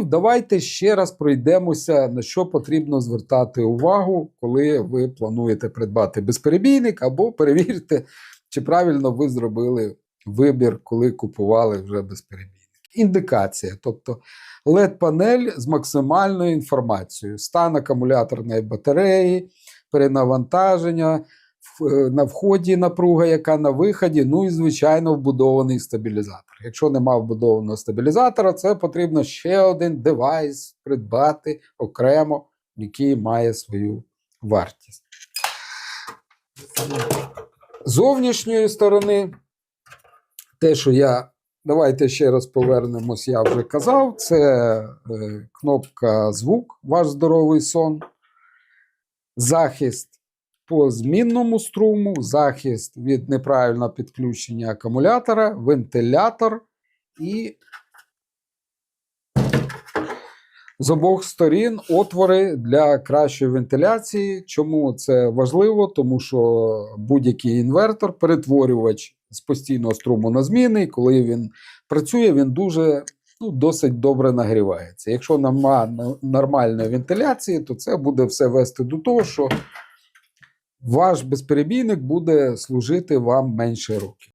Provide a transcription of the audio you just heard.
зрозумів, давайте ще раз пройдемося, на що потрібно звертати увагу, коли ви плануєте придбати безперебійник, або перевірте, чи правильно ви зробили вибір, коли купували вже безперебійник. Індикація, тобто LED-панель з максимальною інформацією, стан акумуляторної батареї, перенавантаження, на вході напруга, яка на виході, ну і, звичайно, вбудований стабілізатор. Якщо нема вбудованого стабілізатора, це потрібно ще один девайс придбати окремо, який має свою вартість. Зовнішньої сторони, те, що я. Давайте ще раз повернемось, я вже казав. Це е, кнопка звук, ваш здоровий сон, захист по змінному струму, захист від неправильного підключення акумулятора, вентилятор і з обох сторін отвори для кращої вентиляції. Чому це важливо? Тому що будь-який інвертор, перетворювач з постійного струму на змінний, коли він працює, він дуже ну, досить добре нагрівається. Якщо нема нормальної вентиляції, то це буде все вести до того, що ваш безперебійник буде служити вам менше років.